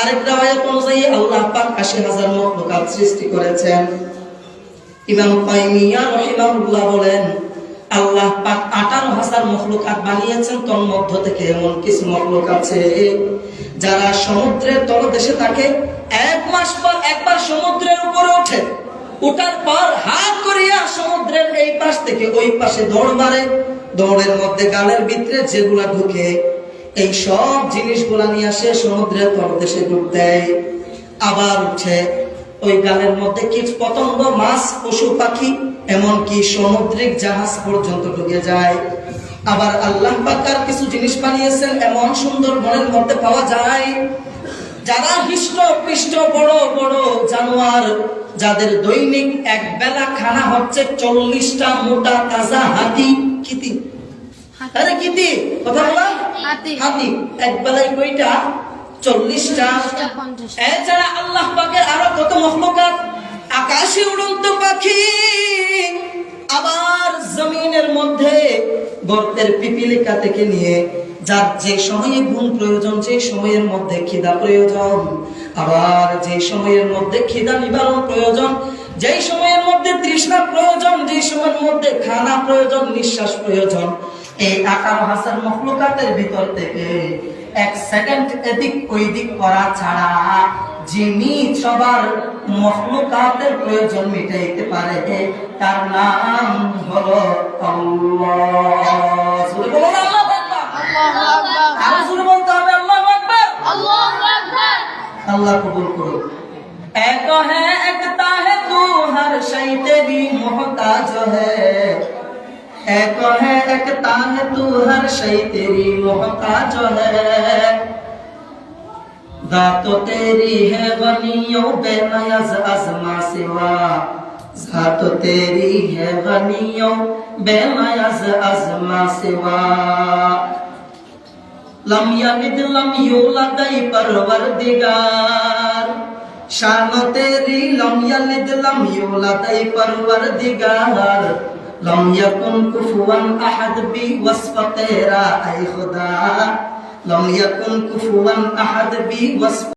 আরেক অনুযায়ী আল্লাহ পাক 80000 মখলুকাত সৃষ্টি করেছেন। ইমাম বলেন, আল্লাহ পাক 18000 মখলুকাত বানিয়েছেন, তন্মধ্য থেকে এমন কিছু আছে যারা সমুদ্রের তলদেশে থাকে, এক মাস পর একবার সমুদ্রের উপরে ওঠে। ওঠার পর হাত করিয়া সমুদ্রের এই পাশ থেকে ওই পাশে দৌড় মারে। দৌড়ের মধ্যে গালের ভিতরে যেগুলা ঢুকে এই সব জিনিসগুলা নিয়ে আসে সমুদ্রের তলদেশে ডুব দেয়। আবার উঠে ওই গালের মধ্যে কীট পতঙ্গ, মাছ, পশু, পাখি, এমনকি সামুদ্রিক জাহাজ পর্যন্ত ঢুকে যায়। আবার আল্লাহ পাকার কিছু জিনিস বানিয়েছেন এমন সুন্দর বনের মধ্যে পাওয়া যায়। যারা হৃষ্ট পৃষ্ট বড় বড় জানোয়ার, যাদের দৈনিক এক বেলা খানা হচ্ছে চল্লিশটা মোটা তাজা হাতি, কিতি। আরে কিতি কথা বলা হাতি। হাতি। এক বেলায় কয়টা চল্লিশটা। এছাড়া আল্লাহ পাকের আরও কত মখলুকাত? আকাশে উড়ন্ত পাখি আবার জমিনের মধ্যে গর্তের পিপিলিকা থেকে নিয়ে যার যে সময়ে ঘুম প্রয়োজন যে সময়ের মধ্যে খিদা প্রয়োজন আবার যে সময়ের মধ্যে খিদা নিবারণ প্রয়োজন যেই সময়ের মধ্যে তৃষ্ণা প্রয়োজন যে সময়ের মধ্যে খানা প্রয়োজন নিঃশ্বাস প্রয়োজন এই আকার হাসার মখলুকাতের ভিতর থেকে এক সেকেন্ড এদিক ওই দিক করা ছাড়া যিনি সবার মখলুকাতের প্রয়োজন মিটাইতে পারে তার নাম হলো আল্লাহ কবুল আল্লাহু আকবার। আল্লাহু আকবার। আরও জোরে বলতে হবে আল্লাহু আকবার। है एकता है तू हर शई तेरी मोहताज है एक है एकता है तू हर शई तेरी मोहताज है दातो तेरी है गनियों बेनयज अजमा सिवा जात तेरी है गनियों बेनयज अजमा सिवा लम यलिद लम यूलद ऐ परवरदिगार शान तेरी लम यलिद लम यूलद ऐ परवरदिगार লম ইয়াকুন কুফুয়ান আহাদ বি ওয়াসফাকেরা আই খোদা লম ইয়াকুন কুফুয়ান আহাদ বি ওয়াসফা